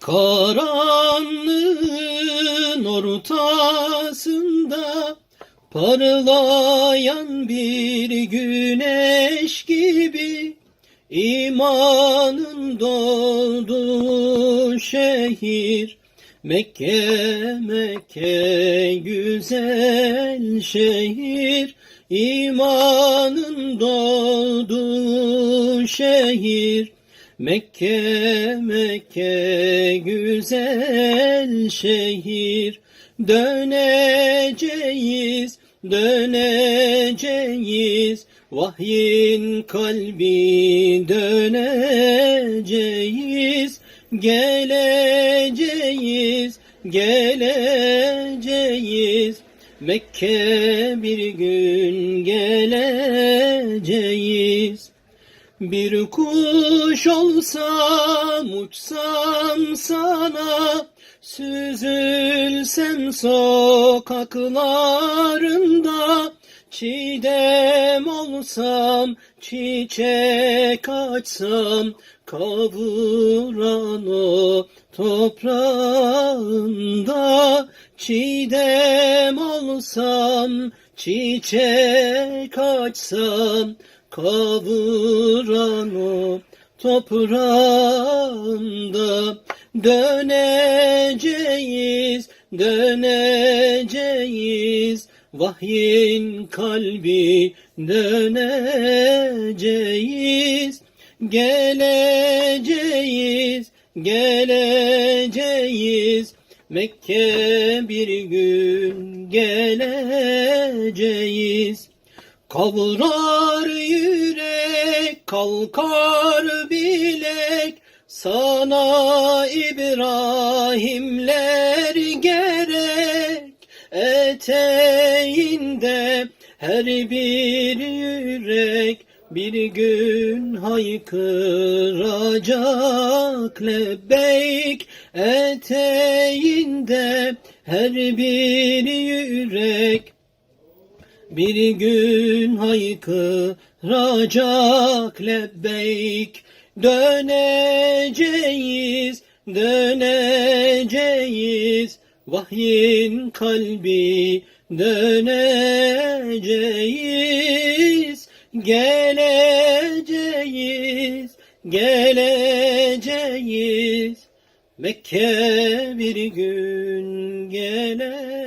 Karanlığın ortasında parlayan bir güneş gibi imanın doğduğu şehir. Mekke Mekke güzel şehir. İmanın doğduğu şehir Mekke Mekke güzel şehir. Döneceğiz döneceğiz. Vahyin kalbi döneceğiz. Geleceğiz geleceğiz. Mekke bir gün geleceğiz bir kuş olsam uçsam sana Süzülsem sokaklarında Çiğdem olsam çiçek açsam Kavuran o toprağında Çiğdem olsam çiçek açsam Kavuran o toprağında döneceğiz, döneceğiz. Vahyin kalbi döneceğiz, geleceğiz, geleceğiz. Mekke bir gün geleceğiz. Kavrar kalkar bilek, sana İbrahimler gerek. Eteğinde her bir yürek, bir gün haykıracak lebbeyk eteğinde her bir yürek bir gün haykıracak lebbeyk. Döneceğiz, döneceğiz. Vahyin kalbi döneceğiz. Geleceğiz, geleceğiz. Mekke bir gün gelecek